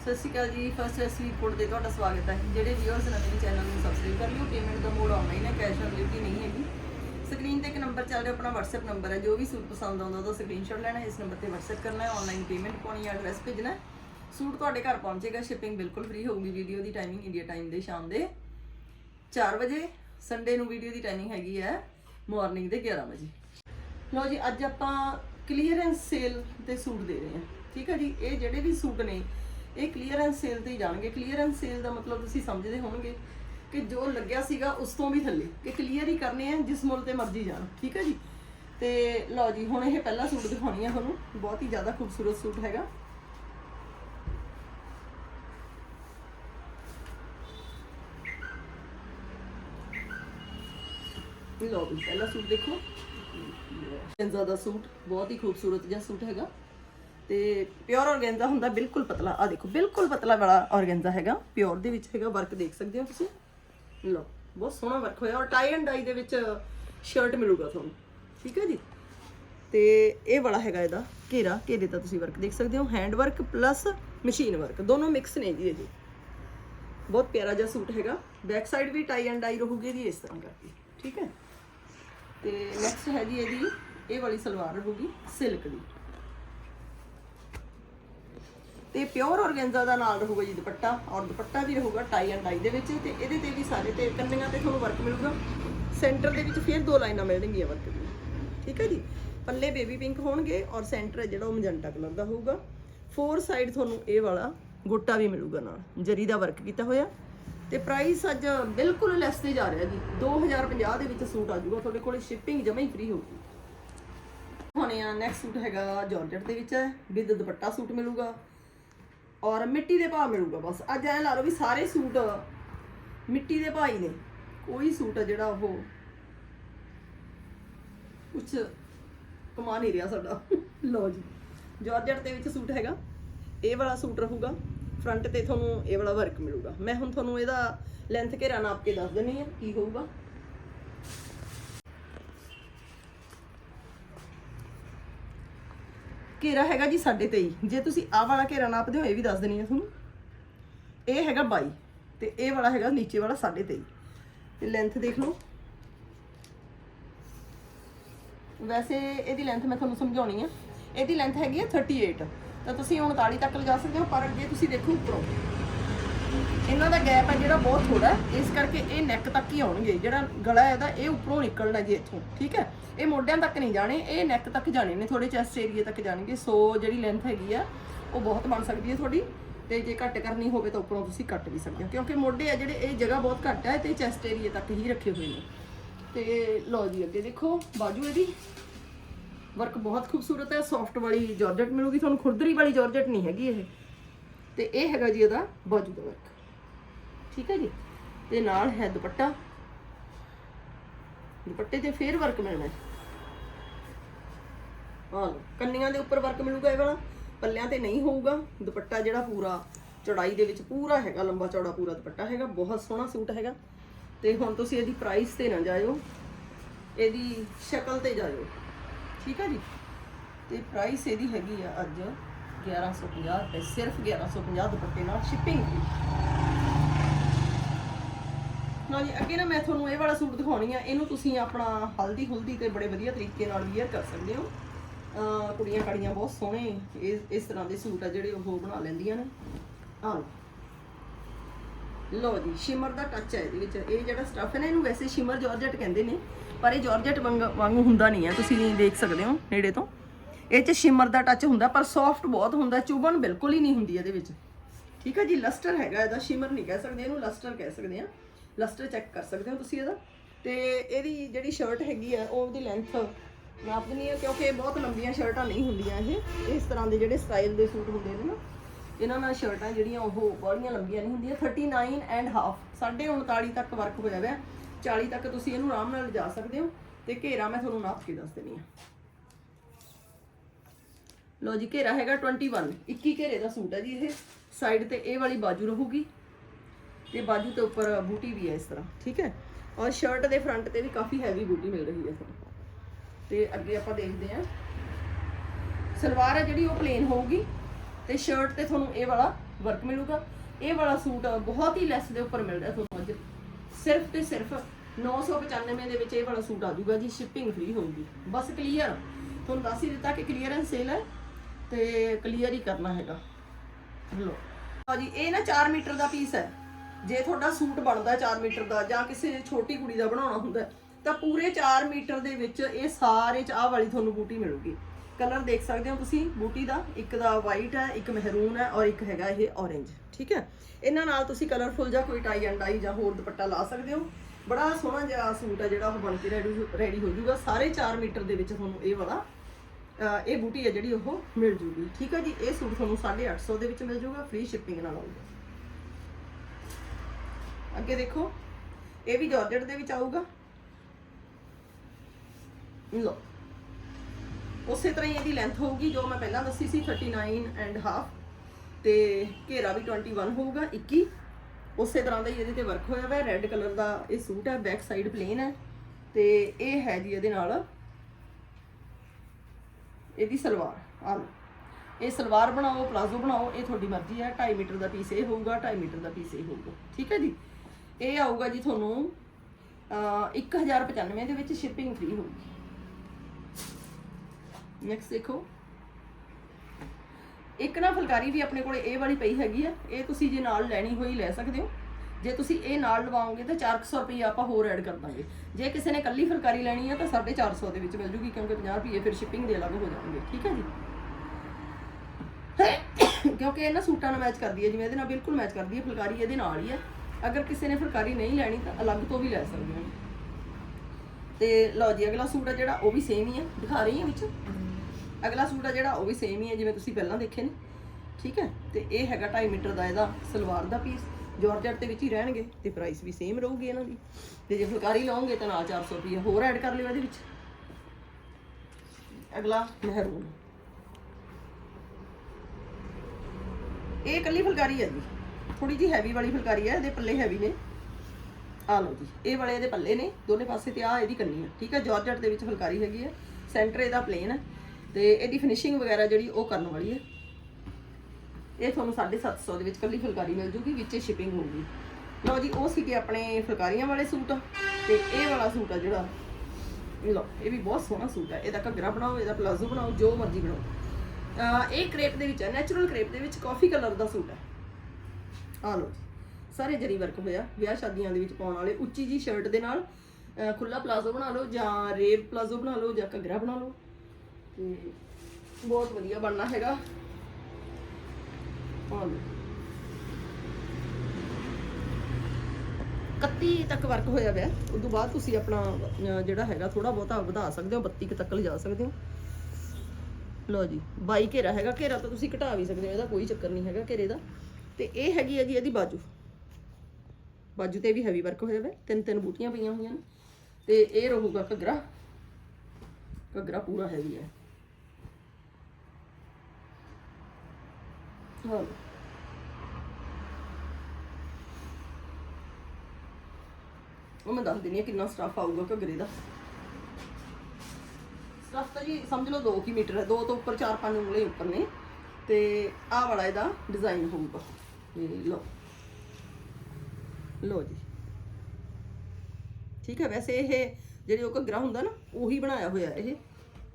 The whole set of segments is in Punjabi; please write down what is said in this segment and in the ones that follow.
ਸਤਿ ਸ਼੍ਰੀ ਅਕਾਲ ਜੀ। ਫਸਟ ਐਸਵੀ ਕੋਡ ਦੇ ਤੁਹਾਡਾ ਸਵਾਗਤ ਹੈ। ਜਿਹੜੇ ਵਿਊਅਰਸ ਨਵੇਂ ਚੈਨਲ ਨੂੰ ਸਬਸਕ੍ਰਾਈਬ ਕਰ ਲਿਓ ਪੇਮੈਂਟ ਦਾ ਮੋਡ ਆਨਲਾਈਨ ਹੈ ਕੈਸ਼ ਔਨ ਡਿਲੀਵਰੀ ਨਹੀਂ ਹੈਗੀ। ਸਕਰੀਨ ਤੇ ਇੱਕ ਨੰਬਰ ਚੱਲ ਰਿਹਾ, ਆਪਣਾ WhatsApp ਨੰਬਰ ਹੈ, ਜੋ ਵੀ ਸੂਟ ਪਸੰਦ ਆਉਂਦਾ ਉਹਦਾ ਸਕਰੀਨਸ਼ਾਟ ਲੈਣਾ ਇਸ ਨੰਬਰ ਤੇ WhatsApp ਕਰਨਾ ਹੈ ਆਨਲਾਈਨ ਪੇਮੈਂਟ ਪਾਉਣੀ ਹੈ ਐਡਰੈਸ ਭੇਜਣਾ ਸੂਟ ਤੁਹਾਡੇ ਘਰ ਪਹੁੰਚੇਗਾ ਸ਼ਿਪਿੰਗ ਬਿਲਕੁਲ ਫ੍ਰੀ ਹੋਊਗੀ। ਵੀਡੀਓ ਦੀ ਟਾਈਮਿੰਗ ਇੰਡੀਆ ਟਾਈਮ ਦੇ ਸ਼ਾਮ ਦੇ 4 ਵਜੇ। ਸੰਡੇ ਨੂੰ ਵੀਡੀਓ ਦੀ ਟਾਈਮਿੰਗ ਹੈਗੀ ਹੈ ਮਾਰਨਿੰਗ ਦੇ 11 ਵਜੇ। ਲਓ ਜੀ, ਅੱਜ ਆਪਾਂ ਕਲੀਅਰੈਂਸ ਸੇਲ ਤੇ ਸੂਟ ਦੇ ਰਹੇ ਹਾਂ। ਠੀਕ ਹੈ ਜੀ, ਇਹ ਜਿਹੜੇ ਵੀ ਸੂਟ ਨੇ ਇਹ ਕਲੀਅਰੈਂਸ ਸੇਲ ਤੇ ਹੀ ਜਾਣਗੇ। ਕਲੀਅਰੈਂਸ ਸੇਲ ਦਾ ਮਤਲਬ ਤੁਸੀਂ ਸਮਝਦੇ ਹੋਵੋਗੇ ਕਿ ਜੋ ਲੱਗਿਆ ਸੀਗਾ ਉਸ ਤੋਂ ਵੀ ਥੱਲੇ। ਕਿ ਕਲੀਅਰ ਹੀ ਕਰਨੇ ਆ, ਜਿਸ ਮੁੱਲ ਤੇ ਮਰਜ਼ੀ ਜਾਣ। ਠੀਕ ਹੈ ਜੀ? ਤੇ ਲਓ ਜੀ, ਹੁਣ ਇਹ ਪਹਿਲਾ ਸੂਟ ਦਿਖਾਉਣੀ ਆ ਤੁਹਾਨੂੰ। ਬਹੁਤ ਹੀ ਜ਼ਿਆਦਾ ਖੂਬਸੂਰਤ ਸੂਟ ਹੈਗਾ। ਲਓ ਜੀ, ਪਹਿਲਾ ਸੂਟ ਦੇਖੋ। ਔਰਗੈਂਜ਼ਾ ਦਾ ਸੂਟ, ਬਹੁਤ ਹੀ ਖੂਬਸੂਰਤ ਜਿਹਾ ਸੂਟ ਹੈਗਾ। ਤੇ ਪਿਓਰ ਔਰਗੈਂਜ਼ਾ ਹੁੰਦਾ ਬਿਲਕੁਲ ਪਤਲਾ। ਆ ਦੇਖੋ, ਬਿਲਕੁਲ ਪਤਲਾ ਵਾਲਾ ਔਰਗੈਂਜ਼ਾ ਹੈਗਾ। ਪਿਓਰ ਦੇ ਵਿੱਚ ਹੈਗਾ ਵਰਕ ਦੇਖ ਸਕਦੇ ਹੋ ਤੁਸੀਂ। ਲਓ, ਬਹੁਤ ਸੋਹਣਾ ਵਰਕ ਹੋਇਆ ਔਰ ਟਾਈ ਐਂਡ ਡਾਈ ਦੇ ਵਿੱਚ ਸ਼ਰਟ ਮਿਲੂਗਾ ਤੁਹਾਨੂੰ। ਠੀਕ ਹੈ ਜੀ? ਤੇ ਇਹ ਵਾਲਾ ਹੈਗਾ ਇਹਦਾ, ਘੇਰਾ। ਘੇਰੇ ਦਾ ਤੁਸੀਂ ਵਰਕ ਦੇਖ ਸਕਦੇ ਹੋ। Hand work plus machine work ਦੋਨੋਂ ਮਿਕਸ ਨੇ ਜੀ ਇਹ ਜੀ ਬਹੁਤ ਪਿਆਰਾ ਜਿਹਾ ਸੂਟ ਹੈਗਾ। ਬੈਕ ਸਾਈਡ ਵੀ ਟਾਈ ਐਂਡ ਡਾਈ ਰਹੂਗੀ ਜੀ ਇਸ ਤਰ੍ਹਾਂ ਕਰਕੇ। ਠੀਕ ਹੈ? ਤੇ ਨੈਕਸਟ ਹੈ ਜੀ ਇਹਦੀ, ਇਹ ਵਾਲੀ ਸਲਵਾਰ ਰਹੂਗੀ ਸਿਲਕ ਦੀ। ਤੇ ਪਿਓਰ ਔਰਗੈਂਜ਼ਾ ਦਾ ਨਾਲ ਰਹੂਗਾ ਜੀ ਦੁਪੱਟਾ, ਔਰ ਦੁਪੱਟਾ ਵੀ ਰਹੂਗਾ ਟਾਈ ਐਂਡ ਡਾਈ ਦੇ ਵਿੱਚ ਤੇ ਇਹਦੇ ਤੇ ਵੀ ਸਾਰੇ ਤੇ ਕੰਨੀਆਂ ਤੇ ਤੁਹਾਨੂੰ ਵਰਕ ਮਿਲੂਗਾ। ਸੈਂਟਰ ਦੇ ਵਿੱਚ ਫਿਰ ਦੋ ਲਾਈਨਾਂ ਮਿਲਣਗੀਆਂ ਵਰਕ ਦੀਆਂ। ਠੀਕ ਹੈ ਜੀ? ਪੱਲੇ ਬੇਬੀ ਪਿੰਕ ਹੋਣਗੇ ਔਰ ਸੈਂਟਰ ਜਿਹੜਾ ਉਹ ਮਜੰਟਾ ਕਲਰ ਦਾ ਹੋਊਗਾ। ਫੋਰ ਸਾਈਡ ਤੁਹਾਨੂੰ ਇਹ ਵਾਲਾ ਗੋਟਾ ਵੀ ਮਿਲੂਗਾ ਨਾਲ, ਜਰੀ ਦਾ ਵਰਕ ਕੀਤਾ ਹੋਇਆ। ਤੇ ਪ੍ਰਾਈਸ ਅੱਜ ਬਿਲਕੁਲ ਲੈਸ ਤੇ ਜਾ ਰਿਹਾ ਜੀ। 2050 ਦੇ ਵਿੱਚ ਸੂਟ ਆ ਜਾਊਗਾ, ਤੁਹਾਡੇ ਕੋਲੇ ਸ਼ਿਪਿੰਗ ਜਮਾ ਹੀ ਫ੍ਰੀ ਹੋਊਗੀ। ਹੁਣ ਆ ਨੈਕਸਟ ਸੂਟ ਹੈਗਾ ਜਾਰਜਟ ਦੇ ਵਿੱਚ ਹੈ। ਵਿਦ ਦੁਪੱਟਾ ਸੂਟ ਮਿਲੂਗਾ। ਔਰ ਮਿੱਟੀ ਦੇ ਭਾਅ ਮਿਲੂਗਾ ਬਸ। ਅੱਜ ਐ ਲਾ ਲਓ ਵੀ ਸਾਰੇ ਸੂਟ ਮਿੱਟੀ ਦੇ ਭਾਅ ਹੀ ਨੇ। ਕੋਈ ਸੂਟ ਆ ਜਿਹੜਾ ਉਹ ਕੁਛ ਕਮਾ ਨਹੀਂ ਰਿਹਾ ਸਾਡਾ। ਲਓ ਜੀ ਜਾਰਜਟ ਦੇ ਵਿੱਚ ਸੂਟ ਹੈਗਾ, ਇਹ ਵਾਲਾ ਸੂਟ ਰਹੂਗਾ। ਫਰੰਟ ਤੇ ਤੁਹਾਨੂੰ ਇਹ ਵਾਲਾ ਵਰਕ ਮਿਲੂਗਾ। ਮੈਂ ਹੁਣ ਤੁਹਾਨੂੰ ਇਹਦਾ ਲੈਂਥ ਘੇਰਾ ਨਾਪ ਕੇ ਦੱਸ ਦਿੰਨੀ ਆ ਕੀ ਹੋਊਗਾ। ਘੇਰਾ ਹੈਗਾ ਜੀ 23.5 ਜੇ ਤੁਸੀਂ ਆਹ ਵਾਲਾ ਘੇਰਾ ਨਾਪਦੇ ਹੋ, ਇਹ ਵੀ ਦੱਸ ਦੇਣੀ ਆ ਤੁਹਾਨੂੰ। ਇਹ ਹੈਗਾ 22 ਤੇ ਇਹ ਵਾਲਾ ਹੈਗਾ ਨੀਚੇ ਵਾਲਾ 23.5 ਤੇ ਲੈਂਥ ਦੇਖ ਲਓ। ਵੈਸੇ ਇਹਦੀ ਲੈਂਥ ਮੈਂ ਤੁਹਾਨੂੰ ਸਮਝਾਉਣੀ ਆ। ਇਹਦੀ ਲੈਂਥ ਹੈਗੀ ਆ 38 ਤਾਂ ਤੁਸੀਂ 39 ਤੱਕ ਲਗਾ ਸਕਦੇ ਹੋ, ਪਰ ਜੇ ਤੁਸੀਂ ਦੇਖੋ ਉੱਪਰੋਂ। ਇਹਨਾਂ ਦਾ ਗੈਪ ਹੈ ਜਿਹੜਾ ਬਹੁਤ ਥੋੜਾ ਇਸ ਕਰਕੇ ਇਹ ਨੈਕ ਤੱਕ ਹੀ ਆਉਣਗੇ। ਜਿਹੜਾ ਗਲਾ ਹੈ ਇਹਦਾ, ਇਹ ਉੱਪਰੋਂ ਨਿਕਲਣਾ ਜੀ ਇੱਥੋਂ, ਠੀਕ ਹੈ? ਇਹ ਮੋਢਿਆਂ ਤੱਕ ਨਹੀਂ ਜਾਣੇ, ਇਹ ਨੈਕ ਤੱਕ ਜਾਣੇ ਨੇ ਥੋੜੇ ਚੈਸਟ ਏਰੀਆ ਤੱਕ ਜਾਣਗੇ। ਸੋ ਜਿਹੜੀ ਲੈਂਥ ਹੈਗੀ ਆ, ਉਹ ਬਹੁਤ ਬਣ ਸਕਦੀ ਹੈ ਤੁਹਾਡੀ ਤੇ ਜੇ ਘੱਟ ਕਰਨੀ ਹੋਵੇ ਤਾਂ ਉੱਪਰੋਂ ਤੁਸੀਂ ਕੱਟ ਵੀ ਸਕਦੇ ਹੋ। ਕਿਉਂਕਿ ਮੋਢੇ ਆ ਜਿਹੜੇ, ਇਹ ਜਗ੍ਹਾ ਬਹੁਤ ਘੱਟ ਹੈ ਤੇ ਚੈਸਟ ਏਰੀਆ ਤੱਕ ਹੀ ਰੱਖੇ ਹੋਏ ਨੇ। ਤੇ ਲਓ ਜੀ ਅੱਗੇ ਦੇਖੋ, ਬਾਜੂ ਇਹਦੀ। ਵਰਕ ਬਹੁਤ ਖੂਬਸੂਰਤ ਹੈ ਸੌਫਟ ਵਾਲੀ ਜਾਰਜਟ ਮਿਲੂਗੀ। ਤੁਹਾਨੂੰ ਖੁਰਦਰੀ ਵਾਲੀ ਜਾਰਜਟ ਨਹੀਂ ਹੈਗੀ ਇਹ। ਤੇ ਇਹ ਹੈਗਾ ਜੀ ਇਹਦਾ ਬਾਜੂ ਦਾ ਵਰਕ। ਠੀਕ ਹੈ ਜੀ? ਤੇ ਨਾਲ ਹੈ ਦੁਪੱਟਾ। ਦੁਪੱਟੇ ਤੇ ਫੇਰ ਵਰਕ ਮਿਲਣਾ ਹੈ। ਆਹ ਕੰਨੀਆਂ ਦੇ ਉੱਪਰ ਵਰਕ ਮਿਲੂਗਾ ਇਹ ਵਾਲਾ, ਪੱਲਿਆਂ ਤੇ ਨਹੀਂ ਹੋਊਗਾ। ਦੁਪੱਟਾ ਜਿਹੜਾ ਪੂਰਾ ਚੌੜਾਈ ਦੇ ਵਿੱਚ ਪੂਰਾ ਹੈਗਾ, ਲੰਬਾ ਚੌੜਾ ਪੂਰਾ ਦੁਪੱਟਾ ਹੈਗਾ, ਬਹੁਤ ਸੋਹਣਾ ਸੂਟ ਹੈਗਾ। ਤੇ ਹੁਣ ਤੁਸੀਂ ਇਹਦੀ ਪ੍ਰਾਈਸ ਤੇ ਨਾ ਜਾਇਓ। ਇਹਦੀ ਸ਼ਕਲ ਤੇ ਜਾਇਓ। ਠੀਕ ਹੈ ਜੀ? ਤੇ ਪ੍ਰਾਈਸ ਇਹਦੀ ਹੈਗੀ ਆ ਅੱਜ 1150 ਰੁਪਏ ਸਿਰਫ 1150 ਦੁਪੱਟੇ ਨਾਲ ਸ਼ਿਪਿੰਗ ਨਾ ਜੀ, ਅੱਗੇ ਨਾ ਮੈਂ ਤੁਹਾਨੂੰ ਇਹ ਵਾਲਾ ਸੂਟ ਦਿਖਾਉਣੀ ਆ। ਇਹਨੂੰ ਤੁਸੀਂ ਆਪਣਾ ਹਲਦੀ ਹੁਲਦੀ ਤੇ ਬੜੇ ਵਧੀਆ ਤਰੀਕੇ ਨਾਲ ਵੀਅਰ ਕਰ ਸਕਦੇ ਹੋ। ਕੁੜੀਆਂ ਕੜੀਆਂ ਬਹੁਤ ਸੋਹਣੇ ਇਸ ਇਸ ਤਰ੍ਹਾਂ ਦੇ ਸੂਟ ਆ ਜਿਹੜੇ ਉਹ ਬਣਾ ਲੈਂਦੀਆਂ ਨੇ। ਆਹ ਲਓ। ਜੀ ਸ਼ਿਮਰ ਦਾ ਟੱਚ ਹੈ ਇਹਦੇ ਵਿੱਚ। ਇਹ ਜਿਹੜਾ ਸਟਫ ਹੈ ਨਾ, ਇਹਨੂੰ ਵੈਸੇ ਸ਼ਿਮਰ ਜਾਰਜਟ ਕਹਿੰਦੇ ਨੇ, ਪਰ ਇਹ ਜਾਰਜਟ ਵਾਂਗ- ਵਾਂਗੂ ਹੁੰਦਾ ਨਹੀਂ ਹੈ ਤੁਸੀਂ ਦੇਖ ਸਕਦੇ ਹੋ ਨੇੜੇ ਤੋਂ। ਇਹ 'ਚ ਸ਼ਿਮਰ ਦਾ ਟੱਚ ਹੁੰਦਾ, ਪਰ ਸੌਫਟ ਬਹੁਤ ਹੁੰਦਾ, ਚੁਬਣ ਬਿਲਕੁਲ ਹੀ ਨਹੀਂ ਹੁੰਦੀ ਇਹਦੇ ਵਿੱਚ। ਠੀਕ ਹੈ ਜੀ ਲਸਟਰ ਹੈਗਾ ਇਹਦਾ ਸ਼ਿਮਰ ਨਹੀਂ ਕਹਿ ਸਕਦੇ, ਇਹਨੂੰ ਲਸਟਰ ਕਹਿ ਸਕਦੇ ਆ। ਲਸਟਰ ਚੈੱਕ ਕਰ ਸਕਦੇ ਹੋ ਤੁਸੀਂ ਇਹਦਾ। ਤੇ ਇਹਦੀ ਜਿਹੜੀ ਸ਼ਰਟ ਹੈਗੀ ਆ, ਉਹ ਉਹਦੀ ਲੈਂਥ ਨਾਪ ਦਿੰਨੀ ਆ, ਕਿਉਂਕਿ ਇਹ ਬਹੁਤ ਲੰਬੀਆਂ ਸ਼ਰਟਾਂ ਨਹੀਂ ਹੁੰਦੀਆਂ ਇਹ। ਇਸ ਤਰ੍ਹਾਂ ਦੇ ਜਿਹੜੇ ਸਟਾਈਲ ਦੇ ਸੂਟ ਹੁੰਦੇ ਨੇ ਨਾ, ਇਹਨਾਂ ਨਾਲ ਸ਼ਰਟਾਂ ਜਿਹੜੀਆਂ ਉਹ ਬੜੀਆਂ ਲੰਬੀਆਂ ਨਹੀਂ ਹੁੰਦੀਆਂ। 39 ਐਂਡ ਹਾਫ 39 ਤੱਕ ਵਰਕ ਹੋ ਜਾਵੇ। 40 ਤੱਕ ਤੁਸੀਂ ਇਹਨੂੰ ਆਰਾਮ ਨਾਲ ਲਿਜਾ ਸਕਦੇ ਹੋ। ਤੇ ਘੇਰਾ ਮੈਂ ਤੁਹਾਨੂੰ ਨਾਪ ਕੇ ਦੱਸ ਦਿੰਨੀ ਆ ਲੋ ਜੀ, ਘੇਰਾ ਹੈਗਾ 21 21 ਘੇਰੇ ਦਾ ਸੂਟ ਹੈ ਜੀ ਇਹ। ਸਾਈਡ ਤੇ ਇਹ ਵਾਲੀ ਬਾਜੂ ਰਹੂਗੀ ਤੇ ਬਾਜੂ ਤੇ ਉੱਪਰ ਬੂਟੀ ਵੀ ਹੈ ਇਸ ਤਰ੍ਹਾਂ, ਠੀਕ ਹੈ? ਔਰ ਸ਼ਰਟ ਦੇ ਫਰੰਟ ਤੇ ਵੀ ਕਾਫੀ ਹੈਵੀ ਬੂਟੀ ਮਿਲ ਰਹੀ ਹੈ ਤੁਹਾਨੂੰ। ਤੇ ਅੱਗੇ ਆਪਾਂ ਦੇਖਦੇ ਹਾਂ। ਸਲਵਾਰ ਹੈ ਜਿਹੜੀ ਉਹ ਪਲੇਨ ਹੋਊਗੀ ਤੇ ਸ਼ਰਟ ਤੇ ਤੁਹਾਨੂੰ ਇਹ ਵਾਲਾ ਵਰਕ ਮਿਲੂਗਾ। ਇਹ ਵਾਲਾ ਸੂਟ ਬਹੁਤ ਹੀ ਲੈਸ ਦੇ ਉੱਪਰ ਮਿਲ ਰਿਹਾ ਤੁਹਾਨੂੰ ਅੱਜ। ਸਿਰਫ ਤੇ ਸਿਰਫ 995 ਦੇ ਵਿੱਚ ਇਹ ਵਾਲਾ ਸੂਟ ਆ ਜਾਊਗਾ ਜੀ ਸ਼ਿਪਿੰਗ ਫ੍ਰੀ ਹੋਊਗੀ। ਬਸ ਕਲੀਅਰ ਤੁਹਾਨੂੰ ਦੱਸ ਹੀ ਦਿੱਤਾ ਕਿ ਕਲੀਅਰੈਂਸ ਸੇਲ ਹੈ। ਤੇ ਕਲੀਅਰ ਹੀ ਕਰਨਾ ਹੈਗਾ। ਲੋ ਆ ਜੀ ਇਹ ਨਾ 4 ਮੀਟਰ ਦਾ ਪੀਸ ਹੈ। ਜੇ ਤੁਹਾਡਾ ਸੂਟ ਬਣਦਾ 4 ਮੀਟਰ ਦਾ ਜਾਂ ਕਿਸੇ ਛੋਟੀ ਕੁੜੀ ਦਾ ਬਣਾਉਣਾ ਹੁੰਦਾ, ਤਾਂ ਪੂਰੇ 4 ਮੀਟਰ ਦੇ ਵਿੱਚ ਇਹ ਸਾਰੇ ਚ ਆਹ ਵਾਲੀ ਤੁਹਾਨੂੰ ਬੂਟੀ ਮਿਲੂਗੀ। ਕਲਰ ਦੇਖ ਸਕਦੇ ਹੋ ਤੁਸੀਂ, ਬੂਟੀ ਦਾ। ਇੱਕ ਦਾ ਵਾਈਟ ਹੈ, ਇੱਕ ਮਹਿਰੂਨ ਹੈ ਔਰ ਇੱਕ ਹੈਗਾ ਇਹ ਔਰੇਂਜ ਠੀਕ ਹੈ? ਇਹਨਾਂ ਨਾਲ ਤੁਸੀਂ ਕਲਰਫੁਲ ਜਾਂ ਕੋਈ ਟਾਈ ਐਂਡ ਡਾਈ ਜਾਂ ਹੋਰ ਦੁਪੱਟਾ ਲਾ ਸਕਦੇ ਹੋ। ਬੜਾ ਸੋਹਣਾ ਜਿਹਾ ਸੂਟ ਹੈ ਜਿਹੜਾ ਉਹ ਬਣ ਕੇ ਰੈਡੀ ਰੈਡੀ ਹੋ ਜਾਊਗਾ। ਸਾਰੇ 4 ਮੀਟਰ ਦੇ ਵਿੱਚ ਤੁਹਾਨੂੰ ਇਹ ਵਾਲਾ ਇਹ ਬੂਟੀ ਹੈ ਜਿਹੜੀ ਉਹ ਮਿਲ ਜੂਗੀ। ਠੀਕ ਹੈ ਜੀ, ਇਹ ਸੂਟ ਤੁਹਾਨੂੰ 850 ਦੇ ਵਿੱਚ ਮਿਲ ਜੂਗਾ ਫ੍ਰੀ ਸ਼ਿਪਿੰਗ ਨਾਲ ਆਊਗਾ। ਅੱਗੇ ਦੇਖੋ, ਇਹ ਵੀ ਜਾਰਜਟ ਦੇ ਵਿੱਚ ਆਊਗਾ। ਲੋ ਉਸੇ ਤਰ੍ਹਾਂ ਹੀ ਇਹਦੀ ਲੈਂਥ ਹੋਊਗੀ, ਜੋ ਮੈਂ ਪਹਿਲਾਂ ਦੱਸੀ ਸੀ 39 ਐਂਡ ਹਾਫ ਤੇ ਘੇਰਾ ਵੀ 21 ਹੋਊਗਾ 21 ਉਸੇ ਤਰ੍ਹਾਂ ਦਾ ਹੀ ਇਹਦੇ ਤੇ ਵਰਕ ਹੋਇਆ ਹੋਇਆ ਰੈੱਡ ਕਲਰ ਦਾ ਇਹ ਸੂਟ ਹੈ ਬੈਕ ਸਾਈਡ ਪਲੇਨ ਹੈ। ਤੇ ਇਹ ਹੈ ਜੀ ਇਹਦੇ ਨਾਲ ਇਹਦੀ ਸਲਵਾਰ ਆ ਲਓ। ਇਹ ਸਲਵਾਰ ਬਣਾਓ, ਪਲਾਜ਼ੋ ਬਣਾਓ, ਇਹ ਤੁਹਾਡੀ ਮਰਜ਼ੀ ਹੈ। 2.5 ਮੀਟਰ ਦਾ ਪੀਸ ਇਹ ਹੋਊਗਾ 2.5 ਮੀਟਰ ਦਾ ਪੀਸ ਇਹ ਹੋਊਗਾ। ਠੀਕ ਹੈ ਜੀ? ਇਹ ਆਊਗਾ ਜੀ ਤੁਹਾਨੂੰ, ਅਹ 1095 ਦੇ ਵਿੱਚ ਸ਼ਿਪਿੰਗ ਫ੍ਰੀ ਹੋਊਗੀ। ਨੈਕਸਟ ਦੇਖੋ। ਇੱਕ ਨਾ ਫੁਲਕਾਰੀ ਵੀ ਆਪਣੇ ਕੋਲ ਇਹ ਵਾਲੀ ਪਈ ਹੈਗੀ ਆ ਇਹ ਤੁਸੀਂ ਜੇ ਨਾਲ ਲੈਣੀ ਹੋਈ ਲੈ ਸਕਦੇ ਹੋ। ਜੇ ਤੁਸੀਂ ਇਹ ਨਾਲ ਲਵਾਓਗੇ ਤਾਂ 400 ਰੁਪਏ ਆਪਾਂ ਹੋਰ ਐਡ ਕਰ ਦਾਂਗੇ। ਜੇ ਕਿਸੇ ਨੇ ਕੱਲੀ ਫੁਲਕਾਰੀ ਲੈਣੀ ਹੈ ਤਾਂ 450 ਦੇ ਵਿੱਚ ਮਿਲ ਜੂਗੀ ਕਿਉਂਕਿ 50 ਰੁਪਏ ਫਿਰ ਸ਼ਿਪਿੰਗ ਦੇ ਅਲੱਗ ਹੋ ਜਾਣਗੇ, ਠੀਕ ਹੈ ਜੀ? ਕਿਉਂਕਿ ਇਹ ਨਾ ਸੂਟਾਂ ਨਾਲ ਮੈਚ ਕਰਦੀ ਹੈ, ਜਿਵੇਂ ਇਹਦੇ ਨਾਲ ਬਿਲਕੁਲ ਮੈਚ ਕਰਦੀ ਹੈ, ਫੁਲਕਾਰੀ ਇਹਦੇ ਨਾਲ ਹੀ ਹੈ। ਅਗਰ ਕਿਸੇ ਨੇ ਫੁਲਕਾਰੀ ਨਹੀਂ ਲੈਣੀ ਤਾਂ ਅਲੱਗ ਤੋਂ ਵੀ ਲੈ ਸਕਦੇ ਹੋ। ਤੇ ਲਓ ਜੀ, ਅਗਲਾ ਸੂਟ ਆ ਜਿਹੜਾ, ਉਹ ਵੀ ਸੇਮ ਹੀ ਹੈ, ਦਿਖਾ ਰਹੀ ਹਾਂ ਵਿੱਚ। ਅਗਲਾ ਸੂਟ ਆ ਜਿਹੜਾ, ਉਹ ਵੀ ਸੇਮ ਹੀ ਹੈ, ਜਿਵੇਂ ਤੁਸੀਂ ਪਹਿਲਾਂ ਦੇਖੇ ਨੇ। ਠੀਕ ਹੈ? ਤੇ ਇਹ ਹੈਗਾ 2.5 ਮੀਟਰ ਦਾ ਇਹਦਾ ਸਲਵਾਰ ਦਾ ਪੀਸ ਜਾਰਜਟ ਦੇ ਵਿੱਚ ਹੀ ਰਹਿਣਗੇ ਤੇ ਪ੍ਰਾਈਸ ਵੀ ਸੇਮ ਰਹੂਗੀ ਇਹਨਾਂ ਦੀ। ਤੇ ਜੇ ਫੁਲਕਾਰੀ ਲਾਓਗੇ ਤਾਂ ਨਾਲ 400 ਰੁਪਏ ਹੋਰ ਐਡ ਕਰ ਲਿਓ ਇਹਦੇ ਵਿੱਚ। ਅਗਲਾ ਮਹਿਰੂਨ। ਇਹ ਕੱਲੀ ਫੁਲਕਾਰੀ ਹੈ ਜੀ। ਥੋੜੀ ਜੀ ਹੈਵੀ ਵਾਲੀ ਫੁਲਕਾਰੀ ਹੈ ਇਹਦੇ ਪੱਲੇ ਹੈਵੀ ਨੇ। ਆ ਲਓ ਜੀ, ਇਹ ਵਾਲੇ ਇਹਦੇ ਪੱਲੇ ਨੇ, ਦੋਨੇ ਪਾਸੇ ਤੇ ਆ ਇਹਦੀ ਕੰਨੀ ਹੈ ਠੀਕ ਹੈ ਜਾਰਜਟ ਦੇ ਵਿੱਚ ਫੁਲਕਾਰੀ ਹੈਗੀ ਹੈ ਸੈਂਟਰ ਇਹਦਾ ਪਲੇਨ ਹੈ ਤੇ ਇਹਦੀ ਫਿਨਿਸ਼ਿੰਗ ਵਗੈਰਾ ਜਿਹੜੀ ਉਹ ਕਰਨ ਵਾਲੀ ਹੈ ਇਹ ਤੁਹਾਨੂੰ 750 ਦੇ ਵਿੱਚ ਕੱਲੀ ਫੁਲਕਾਰੀ ਮਿਲ ਜੂਗੀ, ਵਿੱਚ ਸ਼ਿਪਿੰਗ ਹੋਊਗੀ। ਲਓ ਜੀ, ਉਹ ਸੀਗੇ ਆਪਣੇ ਫੁਲਕਾਰੀਆਂ ਵਾਲੇ ਸੂਟ ਤੇ ਇਹ ਵਾਲਾ ਸੂਟ ਆ ਜਿਹੜਾ, ਲਓ, ਇਹ ਵੀ ਬਹੁਤ ਸੋਹਣਾ ਸੂਟ ਹੈ ਇਹਦਾ ਘੱਗਰਾ ਬਣਾਓ, ਇਹਦਾ ਪਲਾਜ਼ੋ ਬਣਾਓ, ਜੋ ਮਰਜ਼ੀ ਬਣਾਓ। ਇਹ ਕ੍ਰੇਪ ਦੇ ਵਿੱਚ ਹੈ ਨੈਚੁਰਲ ਕ੍ਰੇਪ ਦੇ ਵਿੱਚ ਕਾਫੀ ਕਲਰ ਦਾ ਸੂਟ ਹੈ ਆ ਲਓ ਜੀ, ਸਾਰੇ ਜਰੀ ਵਰਕ ਹੋਇਆ ਵਿਆਹ ਸ਼ਾਦੀਆਂ ਦੇ ਵਿੱਚ ਪਾਉਣ ਵਾਲੇ, ਉੱਚੀ ਜੀ ਸ਼ਰਟ ਦੇ ਨਾਲ, ਅਹ ਖੁੱਲਾ ਪਲਾਜ਼ੋ ਬਣਾ ਲਓ, ਜਾਂ ਰੇਪ ਪਲਾਜ਼ੋ ਬਣਾ ਲਓ, ਜਾਂ ਘੱਗਰਾ ਬਣਾ ਲਓ। ਤੇ ਬਹੁਤ ਵਧੀਆ ਬਣਨਾ ਹੈਗਾ। 31 ਤੱਕ ਵਰਕ ਹੋਇਆ ਹੋਇਆ ਉਸ ਤੋਂ ਬਾਅਦ ਤੁਸੀਂ ਆਪਣਾ ਜਿਹੜਾ ਹੈਗਾ ਥੋੜਾ ਬਹੁਤਾ ਵਧਾ ਸਕਦੇ ਹੋ 32 ਤੱਕ ਲਿਜਾ ਸਕਦੇ ਹੋ। ਲਓ ਜੀ 22 ਘੇਰਾ ਹੈਗਾ। ਘੇਰਾ ਤਾਂ ਤੁਸੀਂ ਘਟਾ ਵੀ ਸਕਦੇ ਹੋ, ਇਹਦਾ ਕੋਈ ਚੱਕਰ ਨਹੀਂ ਹੈਗਾ ਘੇਰੇ ਦਾ। ਤੇ ਇਹ ਹੈਗੀ ਹੈ ਜੀ ਇਹਦੀ ਬਾਜੂ। ਬਾਜੂ ਤੇ ਵੀ ਹੈਵੀ ਵਰਕ ਹੋਇਆ ਹੋਇਆ ਤਿੰਨ ਤਿੰਨ ਬੂਟੀਆਂ ਪਈਆਂ ਹੋਈਆਂ ਨੇ। ਤੇ ਇਹ ਰਹੂਗਾ ਘੱਗਰਾ। ਘੱਗਰਾ ਪੂਰਾ ਹੈਵੀ ਹੈ ਹਾਂ ਉਹ ਮੈਂ ਦੱਸ ਦਿੰਦੀ ਹਾਂ ਕਿੰਨਾ ਸਟਫ ਆਊਗਾ ਘੱਗਰੇ ਦਾ ਸਟਫ ਤਾਂ ਜੀ ਸਮਝ ਲਓ 2 ਕੀ ਮੀਟਰ ਹੈ 2 ਤੋਂ ਉੱਪਰ 4-5 ਉਂਗਲੇ ਉੱਪਰ ਨੇ ਤੇ ਆਹ ਵਾਲਾ ਇਹਦਾ ਡਿਜ਼ਾਈਨ ਹੋਊਗਾ ਇਹ ਲਓ ਲਓ ਜੀ ਠੀਕ ਹੈ ਵੈਸੇ ਇਹ ਜਿਹੜੀ ਉਹ ਘੱਗਰਾ ਹੁੰਦਾ ਨਾ, ਉਹੀ ਬਣਾਇਆ ਹੋਇਆ ਇਹ।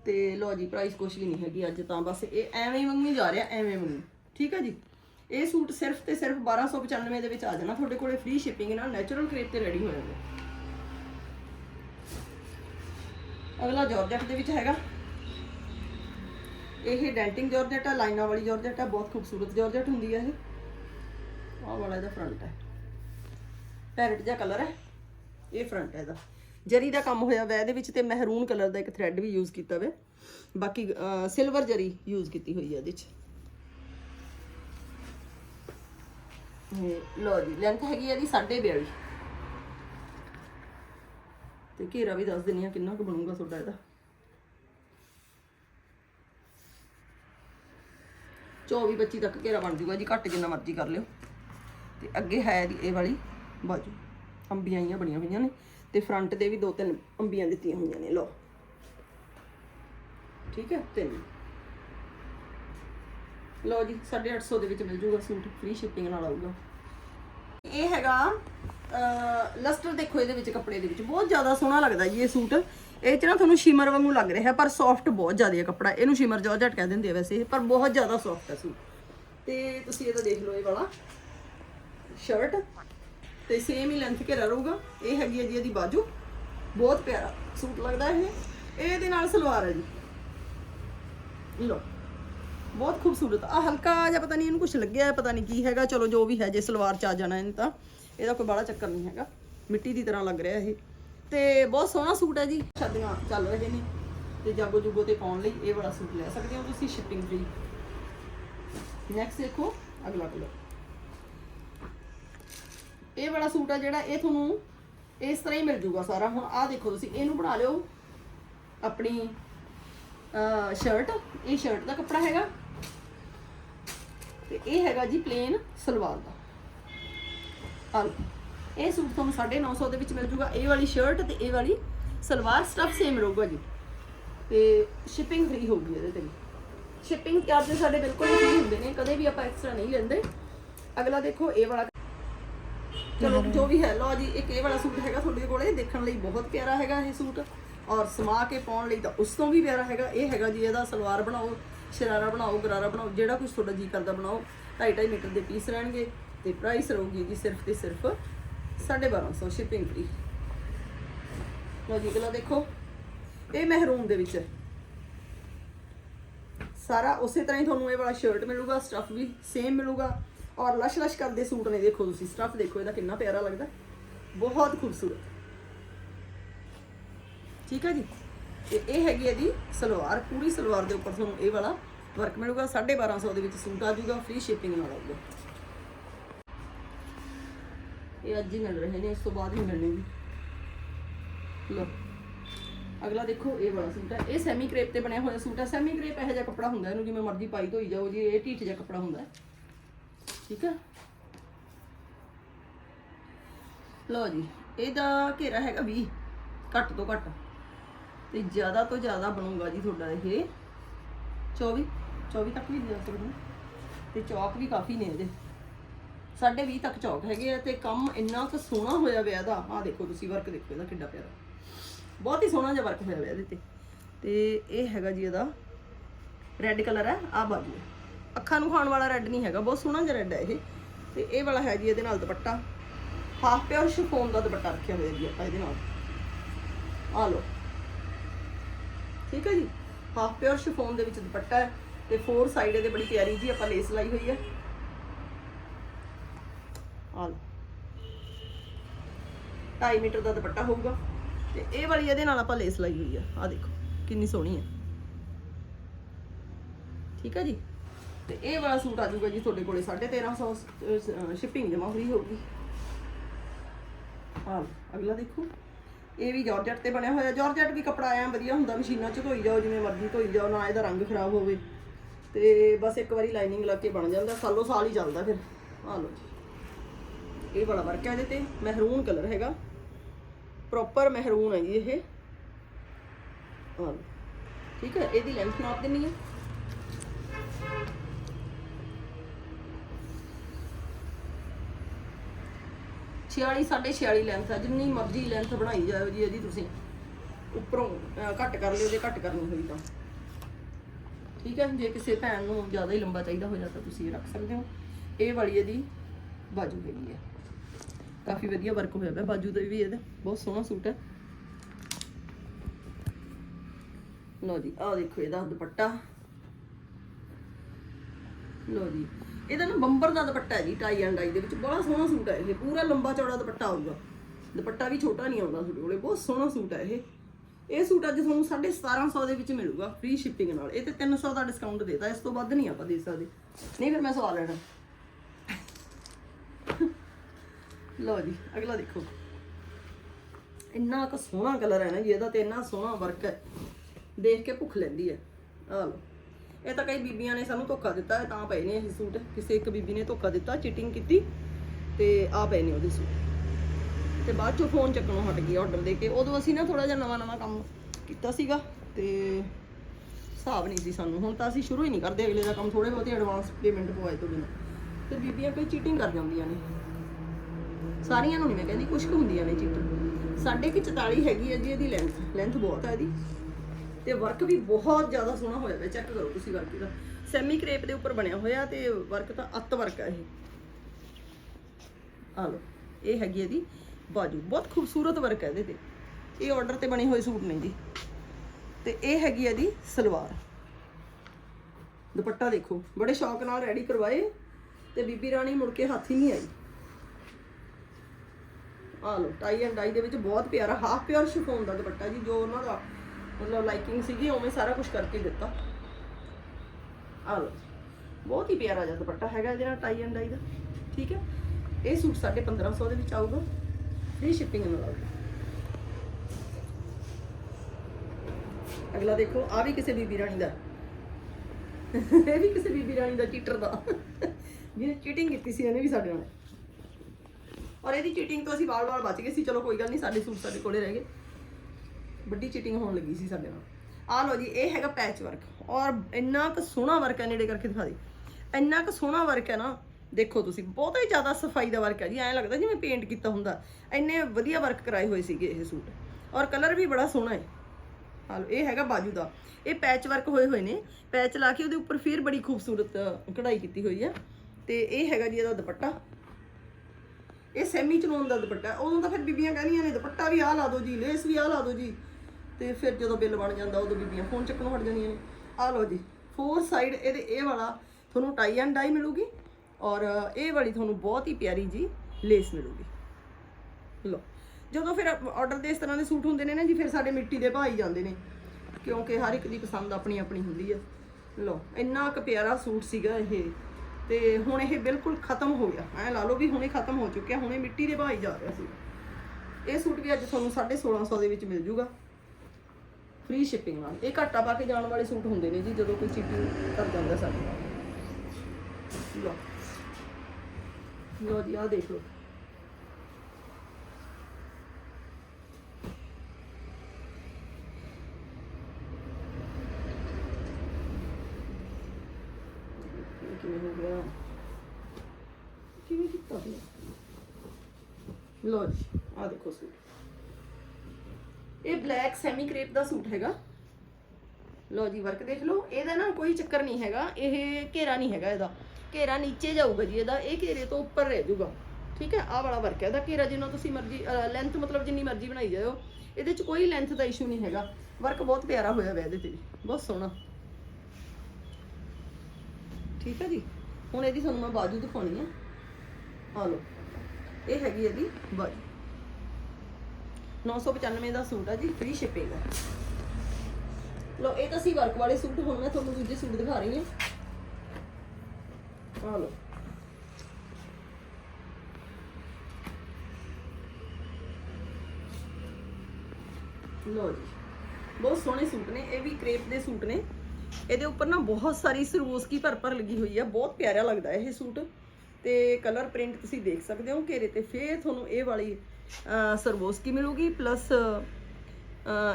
ਤੇ ਲਓ ਜੀ ਪ੍ਰਾਈਸ ਕੁਛ ਵੀ ਨਹੀਂ ਹੈਗੀ ਅੱਜ ਤਾਂ। ਬਸ ਇਹ ਐਵੇਂ ਹੀ ਮੰਗੀ ਜਾ ਰਿਹਾ, ਐਵੇਂ ਮੰਗੀ ਠੀਕ ਹੈ ਜੀ? ਇਹ ਸੂਟ ਸਿਰਫ ਤੇ ਸਿਰਫ 1295 ਦੇ ਵਿੱਚ ਆ ਜਾਣਾ। ਤੁਹਾਡੇ ਕੋਲੇ ਫ੍ਰੀ ਸ਼ਿਪਿੰਗ ਨਾਲ ਨੈਚੁਰਲ ਕ੍ਰੇਪ ਤੇ ਰੈਡੀ ਹੋ ਜਾਊਗਾ ਅਗਲਾ ਜਾਰਜਟ ਦੇ ਵਿੱਚ ਹੈਗਾ। ਇਹ ਡੈਂਟਿੰਗ ਜਾਰਜਟ ਆ, ਲਾਈਨਾਂ ਵਾਲੀ ਜਾਰਜਟ ਆ, ਬਹੁਤ ਖੂਬਸੂਰਤ ਜਾਰਜਟ ਹੁੰਦੀ ਹੈ ਇਹ। ਆਹ ਵਾਲਾ ਇਹਦਾ ਫਰੰਟ ਹੈ। ਪੈਰਟ ਜਿਹਾ ਕਲਰ ਹੈ। ਇਹ ਫਰੰਟ ਹੈ ਇਹਦਾ। ਜਰੀ ਦਾ ਕੰਮ ਹੋਇਆ ਵੈ, ਇਹਦੇ ਵਿੱਚ ਤੇ ਮਹਿਰੂਨ ਕਲਰ ਦਾ ਇੱਕ ਥ੍ਰੈਡ ਵੀ ਯੂਜ਼ ਕੀਤਾ ਵੇ। ਬਾਕੀ ਸਿਲਵਰ ਜਰੀ ਯੂਜ਼ ਕੀਤੀ ਹੋਈ ਹੈ ਇਹਦੇ 'ਚ ਲੋ ਜੀ ਲੈਂਥ ਹੈਗੀ ਹੈ ਇਹਦੀ 42.5 ਤੇ ਘੇਰਾ ਵੀ ਦੱਸ ਦਿੰਨੀ ਆ ਕਿੰਨਾ ਕੁ ਬਣੂਗਾ ਤੁਹਾਡਾ ਇਹਦਾ। 24 25 ਤੱਕ ਘੇਰਾ ਬਣ ਜੂਗਾ ਜੀ, ਘੱਟ ਜਿੰਨਾ ਮਰਜ਼ੀ ਕਰ ਲਿਓ। ਤੇ ਅੱਗੇ ਹੈ ਇਹਦੀ ਇਹ ਵਾਲੀ ਬਾਜੂ। ਅੰਬੀਆਂ ਆਈਆਂ ਬਣੀਆਂ ਹੋਈਆਂ ਨੇ ਤੇ ਫਰੰਟ 'ਤੇ ਵੀ ਦੋ ਤਿੰਨ ਅੰਬੀਆਂ ਦਿੱਤੀਆਂ ਹੋਈਆਂ ਨੇ ਲੋ ਠੀਕ ਹੈ, ਤਿੰਨ। ਲਓ ਜੀ 850 ਦੇ ਵਿੱਚ ਮਿਲ ਜੂਗਾ ਸੂਟ ਫ੍ਰੀ ਸ਼ਿਪਿੰਗ ਨਾਲ ਆਊਗਾ। ਇਹ ਹੈਗਾ ਲਸਟਰ ਦੇਖੋ ਇਹਦੇ ਵਿੱਚ ਕੱਪੜੇ ਦੇ ਵਿੱਚ। ਬਹੁਤ ਜ਼ਿਆਦਾ ਸੋਹਣਾ ਲੱਗਦਾ ਜੀ ਇਹ ਸੂਟ। ਇਹ ਚ ਨਾ ਤੁਹਾਨੂੰ ਸ਼ਿਮਰ ਵਾਂਗੂ ਲੱਗ ਰਿਹਾ ਪਰ ਸੌਫਟ ਬਹੁਤ ਜ਼ਿਆਦਾ ਹੈ ਕੱਪੜਾ। ਇਹਨੂੰ ਸ਼ਿਮਰ ਜਾਰਜਟ ਕਹਿ ਦਿੰਦੇ ਆ ਵੈਸੇ ਇਹ, ਪਰ ਬਹੁਤ ਜ਼ਿਆਦਾ ਸੌਫਟ ਹੈ ਸੂਟ। ਤੇ ਤੁਸੀਂ ਇਹਦਾ ਦੇਖ ਲਓ ਇਹ ਵਾਲਾ ਸ਼ਰਟ ਤੇ ਸੇਮ ਹੀ ਲੈਂਥ ਘੇਰਾ ਰਹੂਗਾ। ਇਹ ਹੈਗੀ ਹੈ ਜੀ ਇਹਦੀ ਬਾਜੂ। ਬਹੁਤ ਪਿਆਰਾ ਸੂਟ ਲੱਗਦਾ ਇਹ। ਇਹਦੇ ਨਾਲ ਸਲਵਾਰ ਹੈ ਜੀ। ਲਓ। ਬਹੁਤ ਖੂਬਸੂਰਤ। ਆ ਹਲਕਾ ਜਿਹਾ ਪਤਾ ਨਹੀਂ ਇਹਨੂੰ ਕੁਝ ਲੱਗਿਆ, ਪਤਾ ਨਹੀਂ ਕੀ ਹੈਗਾ। ਚਲੋ ਜੋ ਵੀ ਹੈ ਜੇ ਸਲਵਾਰ ਚ ਆ ਜਾਣਾ ਇਹਨੇ ਤਾਂ। ਇਹਦਾ ਕੋਈ ਬੜਾ ਚੱਕਰ ਨਹੀਂ ਹੈਗਾ। ਮਿੱਟੀ ਦੀ ਤਰ੍ਹਾਂ ਲੱਗ ਰਿਹਾ ਇਹ। ਤੇ ਬਹੁਤ ਸੋਹਣਾ ਸੂਟ ਹੈ ਜੀ। ਸ਼ਾਦੀਆਂ ਚੱਲ ਰਹੇ ਨੇ। ਤੇ ਜਾਗੋ ਜੁਗੋ ਤੇ ਪਾਉਣ ਲਈ ਇਹ ਵਾਲਾ ਸੂਟ ਲੈ ਸਕਦੇ ਹੋ ਤੁਸੀਂ ਸ਼ਿਪਿੰਗ ਫ੍ਰੀ ਨੈਕਸਟ ਦੇਖੋ, ਅਗਲਾ ਕਲਰ ਇਹ ਵਾਲਾ ਸੂਟ ਆ ਜਿਹੜਾ, ਇਹ ਤੁਹਾਨੂੰ ਇਸ ਤਰ੍ਹਾਂ ਹੀ ਮਿਲ ਜੂਗਾ ਸਾਰਾ। ਹੁਣ ਆਹ ਦੇਖੋ ਤੁਸੀਂ, ਇਹਨੂੰ ਬਣਾ ਲਿਓ। ਆਪਣੀ ਸ਼ਰਟ ਇਹ ਸ਼ਰਟ ਦਾ ਕੱਪੜਾ ਹੈਗਾ। ਤੇ ਇਹ ਹੈਗਾ ਜੀ ਪਲੇਨ ਸਲਵਾਰ ਦਾ। ਆਹ ਇਹ ਸੂਟ ਤੁਹਾਨੂੰ 950 ਦੇ ਵਿੱਚ ਮਿਲ ਜੂਗਾ। ਇਹ ਵਾਲੀ ਸ਼ਰਟ ਤੇ ਇਹ ਵਾਲੀ ਸਲਵਾਰ ਸਟਫ ਸੇਮ ਰਹੂਗਾ ਜੀ। ਤੇ ਸ਼ਿਪਿੰਗ ਫ੍ਰੀ ਹੋਊਗੀ ਇਹਦੇ ਤੇ ਸ਼ਿਪਿੰਗ ਚਾਰजेस ਸਾਡੇ ਬਿਲਕੁਲ ਫ੍ਰੀ ਹੁੰਦੇ ਨੇ, ਕਦੇ ਵੀ ਆਪਾਂ ਐਕਸਟਰਾ ਨਹੀਂ ਲੈਂਦੇ। ਅਗਲਾ ਦੇਖੋ, ਇਹ ਵਾਲਾ। ਚਲੋ, ਜੋ ਵੀ ਹੈ, ਲਓ ਜੀ, ਇੱਕ ਇਹ ਵਾਲਾ ਸੂਟ ਹੈਗਾ ਤੁਹਾਡੇ ਕੋਲੇ, ਦੇਖਣ ਲਈ ਬਹੁਤ ਪਿਆਰਾ ਹੈਗਾ ਇਹ ਸੂਟ। ਔਰ ਸਮਾ ਕੇ ਪਾਉਣ ਲਈ ਤਾਂ ਉਸ ਤੋਂ ਵੀ ਪਿਆਰਾ ਹੈਗਾ। ਇਹ ਹੈਗਾ ਜੀ, ਇਹਦਾ ਸਲਵਾਰ ਬਣਾਓ। ਸ਼ਰਾਰਾ ਬਣਾਓ, ਗਰਾਰਾ ਬਣਾਓ, ਜਿਹੜਾ ਕੁਝ ਤੁਹਾਡਾ ਜੀ ਕਰਦਾ ਬਣਾਓ 2.5 ਮੀਟਰ ਦੇ ਪੀਸ ਰਹਿਣਗੇ ਤੇ ਪ੍ਰਾਈਸ ਰਹੂਗੀ ਜੀ ਸਿਰਫ ਤੇ ਸਿਰਫ 1250 ਸ਼ਿਪਿੰਗ ਫ੍ਰੀ ਲਓ ਜੀ, ਅਗਲਾ ਦੇਖੋ, ਇਹ ਮਹਿਰੂਮ ਦੇ ਵਿੱਚ। ਹੈ ਸਾਰਾ ਉਸੇ ਤਰ੍ਹਾਂ ਹੀ ਤੁਹਾਨੂੰ ਇਹ ਵਾਲਾ ਸ਼ਰਟ ਮਿਲੂਗਾ ਸਟਫ ਵੀ ਸੇਮ ਮਿਲੂਗਾ। ਔਰ ਲਸ਼ ਲਸ਼ ਕਰਦੇ ਸੂਟ ਨੇ, ਦੇਖੋ ਤੁਸੀਂ ਸਟਫ ਦੇਖੋ, ਇਹਦਾ ਕਿੰਨਾ ਪਿਆਰਾ ਲੱਗਦਾ। ਬਹੁਤ ਖੂਬਸੂਰਤ। ਠੀਕ ਹੈ ਜੀ? ਤੇ ਇਹ ਹੈਗੀ ਇਹਦੀ ਸਲਵਾਰ, ਪੂਰੀ ਸਲਵਾਰ ਦੇ ਉੱਪਰ ਤੁਹਾਨੂੰ ਇਹ ਵਾਲਾ ਵਰਕ ਮਿਲੂਗਾ 1250 ਦੇ ਵਿੱਚ ਸੂਟ ਆ ਜਾਊਗਾ ਫ੍ਰੀ ਸ਼ਿਪਿੰਗ ਨਾਲ ਆਊਗਾ। ਇਹ ਅੱਜ ਹੀ ਮਿਲ ਰਹੇ ਨੇ, ਇਸ ਤੋਂ ਬਾਅਦ ਹੀ ਮਿਲਣੇ ਜੀ ਲਓ, ਅਗਲਾ ਦੇਖੋ ਇਹ ਵਾਲਾ ਸੂਟ ਹੈ। ਇਹ ਸੈਮੀ ਕ੍ਰੇਪ ਤੇ ਬਣਿਆ ਹੋਇਆ ਸੂਟ ਹੈ। ਸੈਮੀ ਕ੍ਰੇਪ ਇਹੋ ਜਿਹਾ ਕੱਪੜਾ ਹੁੰਦਾ ਇਹਨੂੰ ਜਿਵੇਂ ਮਰਜ਼ੀ ਪਾਈ ਧੋਈ ਜਾਓ, ਜੀ ਇਹ ਢੀਠ ਜਿਹਾ ਕੱਪੜਾ ਹੁੰਦਾ ਠੀਕ ਹੈ? ਲਓ ਜੀ, ਇਹਦਾ ਘੇਰਾ ਹੈਗਾ 20 ਘੱਟ ਤੋਂ ਘੱਟ। ਤੇ ਜ਼ਿਆਦਾ ਤੋਂ ਜ਼ਿਆਦਾ ਬਣੂਗਾ ਜੀ ਤੁਹਾਡਾ ਇਹ। 24 24 ਤੱਕ ਵੀ ਜਾ ਸਕਦਾ। ਤੇ ਚੌਕ ਵੀ ਕਾਫੀ ਨੇ ਇਹਦੇ। ਸਾਢੇ 20 ਤੱਕ ਚੌਕ ਹੈਗੇ ਆ ਤੇ ਕੰਮ ਇੰਨਾ ਕੁ ਸੋਹਣਾ ਹੋਇਆ ਪਿਆ ਇਹਦਾ। ਆਹ ਦੇਖੋ ਤੁਸੀਂ ਵਰਕ ਦੇਖੋ ਇਹਦਾ ਕਿੱਡਾ ਪਿਆਰਾ। ਬਹੁਤ ਹੀ ਸੋਹਣਾ ਜਿਹਾ ਵਰਕ ਹੋਇਆ ਪਿਆ ਇਹਦੇ ਤੇ। ਤੇ ਇਹ ਹੈਗਾ ਜੀ ਇਹਦਾ ਰੈੱਡ ਕਲਰ ਹੈ ਆ ਬਾਜੂ ਅੱਖਾਂ ਨੂੰ ਖਾਣ ਵਾਲਾ ਰੈੱਡ ਨਹੀਂ ਹੈਗਾ, ਬਹੁਤ ਸੋਹਣਾ ਜਿਹਾ ਰੈੱਡ ਹੈ ਇਹ। ਤੇ ਇਹ ਵਾਲਾ ਹੈ ਜੀ ਇਹਦੇ ਨਾਲ ਦੁਪੱਟਾ। ਹਾਫ ਪਿਓਰ ਸ਼ਿਫੋਨ ਦਾ ਦੁਪੱਟਾ ਰੱਖਿਆ ਹੋਇਆ ਜੀ ਆਪਾਂ ਇਹਦੇ ਨਾਲ। ਆ ਲਓ। ਠੀਕ ਹੈ ਜੀ? ਹਾਫ ਪਿਓਰ ਸ਼ਿਫੋਨ ਦੇ ਵਿੱਚ ਦੁਪੱਟਾ ਹੈ ਤੇ ਫੋਰ ਸਾਈਡ ਇਹਦੇ ਬੜੀ ਪਿਆਰੀ ਜੀ ਆਪਾਂ ਲੇਸ ਲਾਈ ਹੋਈ ਹੈ। ਆ ਲਓ। 2.5 ਮੀਟਰ ਦਾ ਦੁਪੱਟਾ ਹੋਊਗਾ ਤੇ ਇਹ ਵਾਲੀ ਇਹਦੇ ਨਾਲ ਆਪਾਂ ਲੇਸ ਲਾਈ ਹੋਈ ਆ ਆ ਦੇਖੋ, ਕਿੰਨੀ ਸੋਹਣੀ ਹੈ। ਠੀਕ ਹੈ ਜੀ? ਤੇ ਇਹ ਵਾਲਾ ਸੂਟ ਆ ਜਾਊਗਾ ਜੀ ਤੁਹਾਡੇ ਕੋਲੇ 1350 ਸ਼ਿਪਿੰਗ ਜਮਾ ਹੋਈ ਹੋਊਗੀ। ਹਾਂ ਅਗਲਾ ਦੇਖੋ। ਇਹ ਵੀ ਜਾਰਜਟ ਤੇ ਬਣਿਆ ਹੋਇਆ। ਜਾਰਜਟ ਵੀ ਕਪੜਾ ਆਇਆ ਵਧੀਆ ਹੁੰਦਾ, ਮਸ਼ੀਨਾਂ 'ਚ ਧੋਈ ਜਾਓ, ਜਿਵੇਂ ਮਰਜ਼ੀ ਧੋਈ ਜਾਓ, ਨਾ ਇਹਦਾ ਰੰਗ ਖਰਾਬ ਹੋਵੇ। ਤੇ ਬਸ ਇੱਕ ਵਾਰੀ ਲਾਈਨਿੰਗ ਲਾ ਕੇ ਬਣ ਜਾਂਦਾ, ਸਾਲੋ ਸਾਲ ਹੀ ਚੱਲਦਾ ਫਿਰ। ਆ ਲਓ ਜੀ। ਇਹ ਬੜਾ ਵਰਕ ਹੈ ਇਹਦੇ ਤੇ। ਮਹਿਰੂਨ ਕਲਰ ਹੈਗਾ। ਪ੍ਰੋਪਰ ਮਹਿਰੂਨ ਹੈ ਜੀ ਇਹ। ਹਾਂ ਠੀਕ ਹੈ, ਇਹਦੀ ਲੈਂਥ ਨਾਪ ਦਿੰਨੀ ਹੈ ਛਿਆਲੀ, ਸਾਢੇ 46 ਲੈਂਥ ਹੈ ਜਿੰਨੀ ਮਰਜ਼ੀ ਲੈਂਥ ਬਣਾਈ ਜਾਓ ਜੀ ਇਹਦੀ ਤੁਸੀਂ। ਉੱਪਰੋਂ ਘੱਟ ਕਰ ਲਿਓ, ਜੇ ਘੱਟ ਕਰਨੀ ਹੋਈ ਤਾਂ। ਠੀਕ ਹੈ, ਜੇ ਕਿਸੇ ਭੈਣ ਨੂੰ ਜ਼ਿਆਦਾ ਹੀ ਲੰਬਾ ਚਾਹੀਦਾ ਹੋ ਜਾਂਦਾ ਤੁਸੀਂ ਇਹ ਰੱਖ ਸਕਦੇ ਹੋ। ਇਹ ਵਾਲੀ ਇਹਦੀ ਬਾਜੂ ਹੈਗੀ ਹੈ। ਕਾਫੀ ਵਧੀਆ ਵਰਕ ਹੋਇਆ ਪਿਆ ਬਾਜੂ ਤੇ ਵੀ ਇਹਦਾ। ਬਹੁਤ ਸੋਹਣਾ ਸੂਟ ਹੈ। ਲਓ ਜੀ, ਆਹ ਦੇਖੋ ਇਹਦਾ ਦੁਪੱਟਾ। ਲੋ ਜੀ ਇਹਦਾ ਨਾ ਬੰਬਰ ਦਾ ਦੁਪੱਟਾ ਹੈ ਜੀ ਟਾਈ ਐਂਡ ਡਾਈ ਦੇ ਵਿੱਚ। ਬੜਾ ਸੋਹਣਾ ਸੂਟ ਹੈ ਇਹ। ਪੂਰਾ ਲੰਬਾ ਚੌੜਾ ਦੁਪੱਟਾ ਆਊਗਾ ਦੁਪੱਟਾ ਵੀ ਛੋਟਾ ਨਹੀਂ ਆਉਂਦਾ ਤੁਹਾਡੇ ਕੋਲੇ। ਬਹੁਤ ਸੋਹਣਾ ਸੂਟ ਹੈ ਇਹ। ਇਹ ਸੂਟ ਅੱਜ ਤੁਹਾਨੂੰ 1750 ਦੇ ਵਿੱਚ ਮਿਲੂਗਾ ਫ੍ਰੀ ਸ਼ਿਪਿੰਗ ਨਾਲ। ਇਹ ਤੇ 300 ਦਾ ਡਿਸਕਾਊਂਟ ਦੇਤਾ। ਇਸ ਤੋਂ ਵੱਧ ਨਹੀਂ ਆਪਾਂ ਦੇ ਸਕਦੇ। ਨਹੀਂ, ਫਿਰ ਮੈਂ ਸਵਾ ਲੈਣਾ। ਲਓ ਜੀ, ਅਗਲਾ ਦੇਖੋ। ਇੰਨਾ ਕੁ ਸੋਹਣਾ ਕਲਰ ਹੈ ਨਾ ਜੀ। ਇਹਦਾ ਤੇ ਇੰਨਾ ਸੋਹਣਾ ਵਰਕ ਹੈ। ਦੇਖ ਕੇ ਭੁੱਖ ਲੈਂਦੀ ਹੈ। ਆਹ ਲਓ। ਇਹ ਤਾਂ ਕਈ ਬੀਬੀਆਂ ਨੇ ਸਾਨੂੰ ਧੋਖਾ ਦਿੱਤਾ ਹੈ ਤਾਂ ਪਏ ਨੇ ਇਹ ਸੂਟ। ਕਿਸੇ ਇੱਕ ਬੀਬੀ ਨੇ ਧੋਖਾ ਦਿੱਤਾ ਚੀਟਿੰਗ ਕੀਤੀ ਤੇ ਆ ਪਏ ਨੇ ਉਹਦੇ ਸੂਟ। ਤੇ ਬਾਅਦ ਚੋਂ ਫੋਨ ਚੱਕਣੋਂ ਹਟ ਗਈ ਆਰਡਰ ਦੇ ਕੇ। ਉਦੋਂ ਅਸੀਂ ਨਾ ਥੋੜਾ ਜਿਹਾ ਨਵਾਂ ਨਵਾਂ ਕੰਮ ਕੀਤਾ ਸੀਗਾ ਤੇ ਹਿਸਾਬ ਨਹੀਂ ਸੀ ਸਾਨੂੰ। ਹੁਣ ਤਾਂ ਅਸੀਂ ਸ਼ੁਰੂ ਹੀ ਨਹੀਂ ਕਰਦੇ ਅਗਲੇ ਦਾ ਕੰਮ ਥੋੜੇ ਬਹੁਤੇ ਐਡਵਾਂਸ ਪੇਮੈਂਟ ਪਵਾਏ ਤੋਂ ਬਿਨਾਂ। ਤੇ ਬੀਬੀਆਂ ਕੋਈ ਚੀਟਿੰਗ ਕਰ ਜਾਂਦੀਆਂ ਨੇ। ਸਾਰੀਆਂ ਨੂੰ ਨਹੀਂ ਮੈਂ ਕਹਿੰਦੀ ਕੁਝ ਕੁ ਹੁੰਦੀਆਂ ਨੇ ਚੀਟਿੰਗ ਸਾਡੇ ਕਿ 44 ਹੈਗੀ ਹੈ ਜੀ ਇਹਦੀ ਲੈਂਥ ਲੈਂਥ ਬਹੁਤ ਹੈ ਇਹਦੀ। ਤੇ ਵਰਕ ਵੀ ਬਹੁਤ ਜ਼ਿਆਦਾ ਸੋਹਣਾ ਹੋਇਆ ਹੈ ਚੈੱਕ ਕਰੋ ਤੁਸੀਂ ਵਰਕ ਇਹਦਾ ਸੈਮੀ ਕ੍ਰੇਪ ਦੇ ਉੱਪਰ ਬਣਿਆ ਹੋਇਆ ਤੇ ਵਰਕ ਤਾਂ ਅੱਤ ਵਰਕ ਹੈ ਇਹ। ਆ ਲਓ, ਇਹ ਹੈਗੀ ਇਹਦੀ ਬਾਜੂ, ਬਹੁਤ ਖੂਬਸੂਰਤ ਵਰਕ ਹੈ ਇਹਦੇ ਤੇ। ਇਹ ਆਰਡਰ ਤੇ ਬਣੇ ਹੋਏ ਸੂਟ ਨੇ ਜੀ। ਤੇ ਇਹ ਹੈਗੀ ਇਹਦੀ ਸਲਵਾਰ। ਦੁਪੱਟਾ ਦੇਖੋ, ਬੜੇ ਸ਼ੌਕ ਨਾਲ ਰੈਡੀ ਕਰਵਾਏ ਤੇ ਬੀਬੀ ਰਾਣੀ ਮੁੜ ਕੇ ਹੱਥ ਹੀ ਨਹੀਂ ਆਈ। ਆ ਲੋ ਟਾਈ ਐਂਡ ਡਾਈ ਦੇ ਵਿੱਚ ਬਹੁਤ ਪਿਆਰਾ ਹਾਫ ਪਿਓਰ ਸ਼ਿਫੋਨ ਦਾ ਦੁਪੱਟਾ ਜੀ, ਜੋ ਉਹਨਾਂ ਦਾ ਮਤਲਬ ਲਾਈਕਿੰਗ ਸੀਗੀ, ਉਵੇਂ ਸਾਰਾ ਕੁਝ ਕਰਕੇ ਦਿੱਤਾ। ਆ ਲੋ ਬਹੁਤ ਹੀ ਪਿਆਰਾ ਜਿਹਾ ਦੁਪੱਟਾ ਹੈਗਾ ਇਹਦੇ ਨਾਲ ਟਾਈ ਐਂਡ ਡਾਈ ਦਾ। ਠੀਕ ਹੈ? ਇਹ ਸੂਟ 1550 ਦੇ ਵਿੱਚ ਆਊਗਾ। ਫ੍ਰੀ ਸ਼ਿਪਿੰਗ ਨਾਲ ਆਊਗਾ। ਅਗਲਾ ਦੇਖੋ ਆ ਵੀ ਕਿਸੇ ਬੀਬੀ ਰਾਣੀ ਦਾ। ਇਹ ਵੀ ਕਿਸੇ ਬੀਬੀ ਰਾਣੀ ਦਾ ਚੀਟਰ ਦਾ। ਜਿਹਨੇ ਚੀਟਿੰਗ ਕੀਤੀ ਸੀ ਇਹਨੇ ਵੀ ਸਾਡੇ ਨਾਲ। ਔਰ ਇਹਦੀ ਚੀਟਿੰਗ ਤੋਂ ਅਸੀਂ ਵਾਲ-ਵਾਲ ਬਚ ਗਏ ਸੀ। ਚਲੋ ਕੋਈ ਗੱਲ ਨਹੀਂ, ਸਾਡੇ ਸੂਟ ਸਾਡੇ ਕੋਲੇ ਰਹਿ ਗਏ। ਵੱਡੀ ਚੀਟਿੰਗ ਹੋਣ ਲੱਗੀ ਸੀ ਸਾਡੇ ਨਾਲ। ਆ ਲਓ ਜੀ, ਇਹ ਹੈਗਾ ਪੈਚ ਵਰਕ ਔਰ ਇੰਨਾ ਕੁ ਸੋਹਣਾ ਵਰਕ ਹੈ, ਨੇੜੇ ਕਰਕੇ ਦਿਖਾ ਦੇ। ਇੰਨਾ ਕੁ ਸੋਹਣਾ ਵਰਕ ਹੈ ਨਾ, ਦੇਖੋ ਤੁਸੀਂ, ਬਹੁਤ ਹੀ ਜ਼ਿਆਦਾ ਸਫ਼ਾਈ ਦਾ ਵਰਕ ਹੈ ਜੀ। ਐਂ ਲੱਗਦਾ ਜਿਵੇਂ ਪੇਂਟ ਕੀਤਾ ਹੁੰਦਾ। ਇੰਨੇ ਵਧੀਆ ਵਰਕ ਕਰਾਏ ਹੋਏ ਸੀਗੇ ਇਹ ਸੂਟ। ਔਰ ਕਲਰ ਵੀ ਬੜਾ ਸੋਹਣਾ ਹੈ। ਹਾਲ ਇਹ ਹੈਗਾ ਬਾਜੂ ਦਾ। ਇਹ ਪੈਚ ਵਰਕ ਹੋਏ ਹੋਏ ਨੇ। ਪੈਚ ਲਾ ਕੇ ਉਹਦੇ ਉੱਪਰ ਫਿਰ ਬੜੀ ਖੂਬਸੂਰਤ ਕਢਾਈ ਕੀਤੀ ਹੋਈ ਹੈ। ਤੇ ਇਹ ਹੈਗਾ ਜੀ ਇਹਦਾ ਦੁਪੱਟਾ। ਇਹ ਸੈਮੀ ਚਲੋਨ ਦਾ ਦੁਪੱਟਾ ਉਦੋਂ ਤਾਂ ਫਿਰ ਬੀਬੀਆਂ ਕਹਿੰਦੀਆਂ ਨੇ, ਦੁਪੱਟਾ ਵੀ ਆਹ ਲਾ ਦਿਓ ਜੀ ਲੇਸ ਵੀ ਆਹ ਲਾ ਦਿਓ ਜੀ। ਤੇ ਫਿਰ ਜਦੋਂ ਬਿੱਲ ਬਣ ਜਾਂਦਾ, ਉਦੋਂ ਬੀਬੀਆਂ ਫੋਨ ਚੱਕਣੋਂ ਹਟ ਜਾਂਦੀਆਂ ਨੇ। ਆ ਲਓ ਜੀ ਫੋਰ ਸਾਈਡ ਇਹਦੇ ਇਹ ਵਾਲਾ ਤੁਹਾਨੂੰ ਟਾਈ ਐਂਡ ਡਾਈ ਮਿਲੂਗੀ ਔਰ ਇਹ ਵਾਲੀ ਤੁਹਾਨੂੰ ਬਹੁਤ ਹੀ ਪਿਆਰੀ ਜੀ ਲੇਸ ਮਿਲੂਗੀ। ਲਓ, ਜਦੋਂ ਫਿਰ ਆਰਡਰ ਦੇ ਇਸ ਤਰ੍ਹਾਂ ਦੇ ਸੂਟ ਹੁੰਦੇ ਨੇ ਨਾ ਜੀ, ਫਿਰ ਸਾਡੇ ਮਿੱਟੀ ਦੇ ਭਾਈ ਜਾਂਦੇ ਨੇ, ਕਿਉਂਕਿ ਹਰ ਇੱਕ ਦੀ ਪਸੰਦ ਆਪਣੀ ਆਪਣੀ ਹੁੰਦੀ ਹੈ। ਲਓ, ਇੰਨਾ ਕੁ ਪਿਆਰਾ ਸੂਟ ਸੀਗਾ ਇਹ, ਤੇ ਹੁਣ ਇਹ ਬਿਲਕੁਲ ਖਤਮ ਹੋ ਗਿਆ। ਐ ਲਾ ਲਓ ਵੀ ਹੁਣੇ ਖਤਮ ਹੋ ਚੁੱਕਿਆ, ਹੁਣੇ ਮਿੱਟੀ ਦੇ ਭਾਈ ਜਾ ਰਿਹਾ ਸੀ। ਇਹ ਸੂਟ ਵੀ ਅੱਜ ਤੁਹਾਨੂੰ 1650 ਦੇ ਵਿੱਚ ਮਿਲ ਜੂਗਾ। ਫ੍ਰੀ ਸ਼ਿਪਿੰਗ ਨਾਲ ਇਹ ਘਾਟਾ ਪਾ ਕੇ ਜਾਣ ਵਾਲੇ ਸੂਟ ਹੁੰਦੇ ਨੇ ਜੀ, ਜਦੋਂ ਕੋਈ ਚੀਟਿੰਗ ਕਰ ਜਾਂਦਾ ਸਾਡੇ ਨਾਲ। ਲਓ। ਲਓ ਜੀ, ਆਹ ਦੇਖ ਲਓ। ਕਿਵੇਂ ਹੋ ਗਿਆ? ਕਿਵੇਂ ਕੀਤਾ ਲੋ ਜੀ ਆ ਦੇਖੋ ਸੂਟ। ਬਲੈਕ ਸੈਮੀ ਕ੍ਰੇਪ ਦਾ ਸੂਟ ਹੈਗਾ। ਲੋ ਜੀ ਵਰਕ ਦੇਖ ਲਓ। ਇਹਦਾ ਨਾ ਕੋਈ ਚੱਕਰ ਨਹੀਂ ਹੈਗਾ। ਇਹ ਘੇਰਾ ਨਹੀਂ ਹੈਗਾ ਇਹਦਾ। ਘੇਰਾ ਨੀਚੇ ਜਾਊਗਾ ਜੀ ਇਹਦਾ। ਇਹ ਘੇਰੇ ਤੋਂ ਉੱਪਰ ਰਹਿ ਜਾਊਗਾ। ਠੀਕ ਹੈ? ਆਹ ਵਾਲਾ ਵਰਕ ਹੈ ਇਹਦਾ। ਘੇਰਾ ਜਿੰਨਾ ਤੁਸੀਂ ਮਰਜ਼ੀ ਲੈਂਥ ਮਤਲਬ ਜਿੰਨੀ ਮਰਜ਼ੀ ਬਣਾਈ ਜਾਓ ਇਹਦੇ 'ਚ ਕੋਈ ਲੈਂਥ ਦਾ ਇਸ਼ੂ ਨਹੀਂ ਹੈਗਾ। ਵਰਕ ਬਹੁਤ ਪਿਆਰਾ ਹੋਇਆ ਹੋਇਆ ਇਹਦੇ ਤੇ ਬਹੁਤ ਸੋਹਣਾ। ਠੀਕ ਹੈ ਜੀ? ਹੁਣ ਇਹਦੀ ਤੁਹਾਨੂੰ ਮੈਂ ਬਾਜੂ ਦਿਖਾਉਣੀ ਹੈ। ਆ ਲਓ। ਇਹ ਹੈਗੀ ਇਹਦੀ ਬਾਜੂ। 995 ਦਾ ਸੂਟ ਹੈ ਜੀ ਫ੍ਰੀ ਸ਼ਿਪਿੰਗ ਹੈ ਲਓ, ਇਹ ਤਾਂ ਸੀ ਵਰਕ ਵਾਲੇ ਸੂਟ, ਹੁਣ ਮੈਂ ਤੁਹਾਨੂੰ ਦੂਜੇ ਸੂਟ ਦਿਖਾ ਰਹੀ ਹਾਂ। ਆ ਲਓ। ਲਓ ਜੀ, ਬਹੁਤ ਸੋਹਣੇ ਸੂਟ ਨੇ, ਇਹ ਵੀ ਕ੍ਰੇਪ ਦੇ ਸੂਟ ਨੇ। ਇਹਦੇ ਉੱਪਰ ਨਾ ਬਹੁਤ ਸਾਰੀ ਸਰਵੋਸਕੀ ਭਰ ਭਰ ਲੱਗੀ ਹੋਈ ਹੈ ਬਹੁਤ ਪਿਆਰਾ ਲੱਗਦਾ ਇਹ ਸੂਟ। ਤੇ ਕਲਰ ਪ੍ਰਿੰਟ ਤੁਸੀਂ ਦੇਖ ਸਕਦੇ ਹੋ ਘੇਰੇ ਤੇ ਫੇਰ ਤੁਹਾਨੂੰ ਇਹ ਵਾਲੀ ਅਹ, ਸਰਵੋਸਕੀ ਮਿਲੂਗੀ ਪਲੱਸ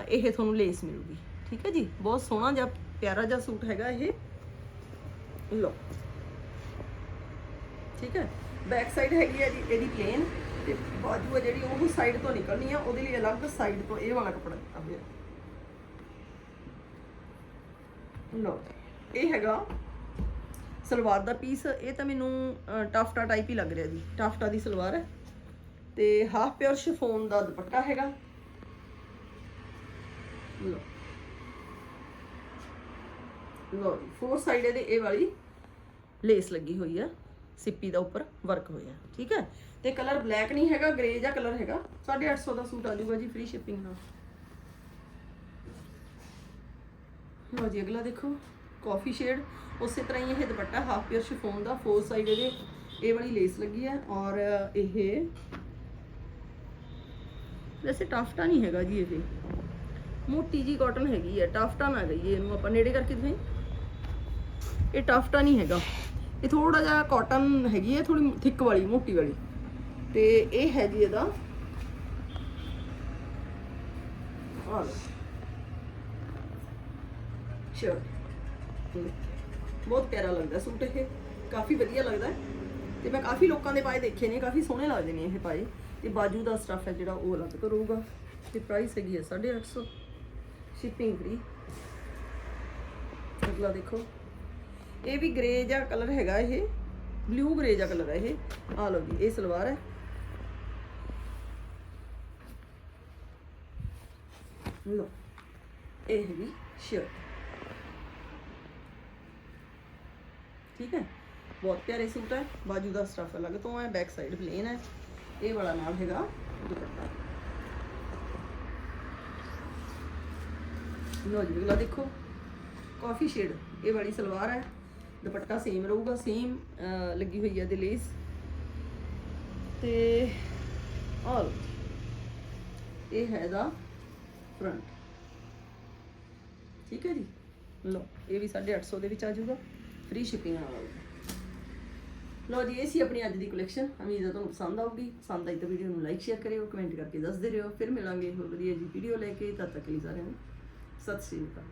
ਇਹ ਤੁਹਾਨੂੰ ਲੇਸ ਮਿਲੂਗੀ। ਠੀਕ ਹੈ ਜੀ? ਬਹੁਤ ਸੋਹਣਾ ਜਿਹਾ ਪਿਆਰਾ ਜਿਹਾ ਸੂਟ ਹੈਗਾ ਇਹ। ਲਓ। ਠੀਕ ਹੈ? ਬੈਕ ਸਾਈਡ ਹੈਗੀ ਹੈ ਜੀ ਇਹਦੀ ਪਲੇਨ ਤੇ ਬਾਜੂ ਹੈ ਜਿਹੜੀ ਉਹ ਸਾਈਡ ਤੋਂ ਨਿਕਲਣੀ ਆ ਉਹਦੇ ਲਈ ਅਲੱਗ ਸਾਈਡ ਤੋਂ ਇਹ ਵਾਲਾ ਕੱਪੜਾ ਦਿੱਤਾ ਹੋਇਆ। ਲੋ ਇਹ ਹੈਗਾ ਸਲਵਾਰ ਦਾ ਪੀਸ, ਇਹ ਤਾਂ ਮੈਨੂੰ ਟਾਫਟਾ ਟਾਈਪ ਹੀ ਲੱਗ ਰਿਹਾ ਜੀ। ਟਾਫਟਾ ਦੀ ਸਲਵਾਰ ਹੈ। ਤੇ ਹਾਫ ਪਿਓਰ ਸ਼ਿਫੋਨ ਦਾ ਦੁਪੱਟਾ ਹੈਗਾ। ਲੋ ਲੋ ਫੋਰ ਸਾਈਡ ਇਹਦੇ ਇਹ ਵਾਲੀ ਲੇਸ ਲੱਗੀ ਹੋਈ ਆ ਸਿੱਪੀ ਦਾ ਉੱਪਰ ਵਰਕ ਹੋਇਆ, ਠੀਕ ਹੈ? ਤੇ ਕਲਰ ਬਲੈਕ ਨਹੀਂ ਹੈਗਾ ਗ੍ਰੇ ਜਿਹਾ ਕਲਰ ਹੈਗਾ। 850 ਦਾ ਸੂਟ ਆ ਜਾਊਗਾ ਜੀ ਫ੍ਰੀ ਸ਼ਿਪਿੰਗ ਨਾਲ। ਲਓ ਜੀ, ਅਗਲਾ ਦੇਖੋ। ਕਾਫੀ ਸ਼ੇਡ ਉਸੇ ਤਰ੍ਹਾਂ ਹੀ ਇਹ ਦੁਪੱਟਾ ਹਾਫ ਪਿਓਰ ਸ਼ਿਫੋਨ ਦਾ ਫੋਰ ਸਾਈਡ ਇਹਦੇ, ਇਹ ਵਾਲੀ ਲੇਸ ਲੱਗੀ ਹੈ ਔਰ ਇਹ ਵੈਸੇ ਟਾਫਟਾ ਨਹੀਂ ਹੈਗਾ ਜੀ ਇਹ। ਮੋਟੀ ਜੀ ਕਾਟਨ ਹੈਗੀ ਹੈ, ਟਾਫਟਾ ਨਾ ਗਈ ਇਹਨੂੰ ਆਪਾਂ ਨੇੜੇ ਕਰਕੇ ਦਿਖਾਈ। ਇਹ ਟਾਫਟਾ ਨਹੀਂ ਹੈਗਾ। ਇਹ ਥੋੜਾ ਜਿਹਾ ਕਾਟਨ ਹੈਗੀ ਹੈ ਥੋੜੀ ਥਿੱਕ ਵਾਲੀ, ਮੋਟੀ ਵਾਲੀ। ਤੇ ਇਹ ਹੈ ਜੀ ਇਹਦਾ। ਆ ਲਓ। ਸ਼ਰਟ ਬਹੁਤ ਪਿਆਰਾ ਲੱਗਦਾ ਸੂਟ ਇਹ। ਕਾਫੀ ਵਧੀਆ ਲੱਗਦਾ ਹੈ। ਤੇ ਮੈਂ ਕਾਫੀ ਲੋਕਾਂ ਦੇ ਪਾਏ ਦੇਖੇ ਨੇ, ਕਾਫੀ ਸੋਹਣੇ ਲੱਗਦੇ ਨੇ ਇਹ ਪਾਏ। ਤੇ ਬਾਜੂ ਦਾ ਸਟਫ ਹੈ ਜਿਹੜਾ, ਉਹ ਅਲੱਗ ਤੋਂ ਰਹੂਗਾ ਤੇ ਪ੍ਰਾਈਸ ਹੈਗੀ ਹੈ 850 ਸ਼ਿਪਿੰਗ ਫ੍ਰੀ ਅਗਲਾ ਦੇਖੋ। ਇਹ ਵੀ ਗ੍ਰੇ ਜਿਹਾ ਕਲਰ ਹੈਗਾ ਇਹ। ਬਲੂ ਗ੍ਰੇ ਜਿਹਾ ਕਲਰ ਹੈ ਇਹ। ਆ ਲਓ ਜੀ, ਇਹ ਸਲਵਾਰ ਹੈ। ਲਓ, ਇਹ ਵੀ ਸ਼ਰਟ ਠੀਕ ਹੈ? ਬਹੁਤ ਪਿਆਰੇ ਸੂਟ ਹੈ, ਬਾਜੂ ਦਾ ਸਟਫ ਅਲੱਗ ਤੋਂ ਹੈ ਬੈਕ ਸਾਈਡ ਪਲੇਨ ਹੈ। ਇਹ ਵਾਲਾ ਨਾਲ ਹੈਗਾ ਦੁਪੱਟਾ। ਲੋ ਜੀ, ਅਗਲਾ ਦੇਖੋ। ਕਾਫੀ ਸ਼ੇਡ ਇਹ ਵਾਲੀ ਸਲਵਾਰ ਹੈ। ਦੁਪੱਟਾ ਸੇਮ ਰਹੂਗਾ ਸੇਮ ਲੱਗੀ ਹੋਈ ਹੈ ਦੇ ਲੇਸ ਤੇ ਆਲ ਇਹ ਹੈ ਦਾ ਫਰੰਟ ਠੀਕ ਹੈ ਜੀ? ਲੋ ਇਹ ਵੀ 850 ਦੇ ਵਿੱਚ ਆ ਜਾਊਗਾ। ਫ੍ਰੀ ਸ਼ਿਪਿੰਗ ਨਾਲ ਆਊਗਾ ਲੋ ਜੀ, ਇਹ ਸੀ ਆਪਣੀ ਅੱਜ ਦੀ ਕਲੈਕਸ਼ਨ ਉਮੀਦ ਹੈ ਤੁਹਾਨੂੰ ਪਸੰਦ ਆਊਗੀ, ਪਸੰਦ ਆਈ ਤਾਂ ਵੀਡੀਓ ਨੂੰ ਲਾਈਕ ਸ਼ੇਅਰ ਕਰਿਓ ਕਮੈਂਟ ਕਰਕੇ ਦੱਸਦੇ ਰਹੋ। ਫਿਰ ਮਿਲਾਂਗੇ ਹੋਰ ਵਧੀਆ ਜੀ ਵੀਡੀਓ ਲੈ ਕੇ। ਤਦ ਤੱਕ ਲਈ ਸਾਰਿਆਂ ਨੂੰ ਸਤਿ ਸ਼੍ਰੀ ਅਕਾਲ।